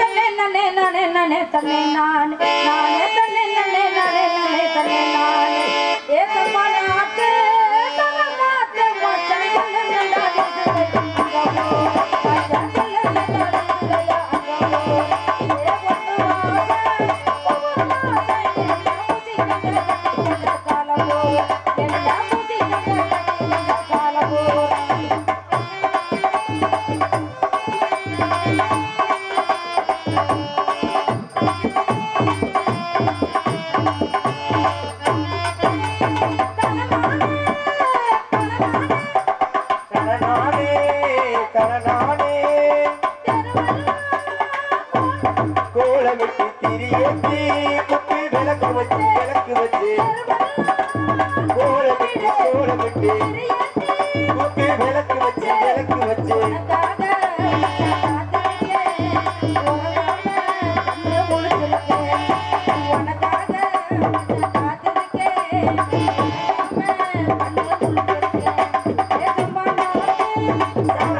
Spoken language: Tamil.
தன்னே நானே நானே நானே தன்னே நானே நானே தன்னே நானே நானே நானே தன்னே நானே. ஏகமா நாட்டு தனமாட்டு மச்சான் தன்னே நானே. அங்கமோ மச்சான் தன்னே நானே அங்கமோ ஏ தனநானே கோலமிட்டு திரியேத்தி குப்பி விளக்கு வச்சு விளக்கு வச்சு கோலமிட்டு கோலமிட்டு குப்பி விளக்கு வச்சு விளக்கு வச்சு காத்தி மச்சான்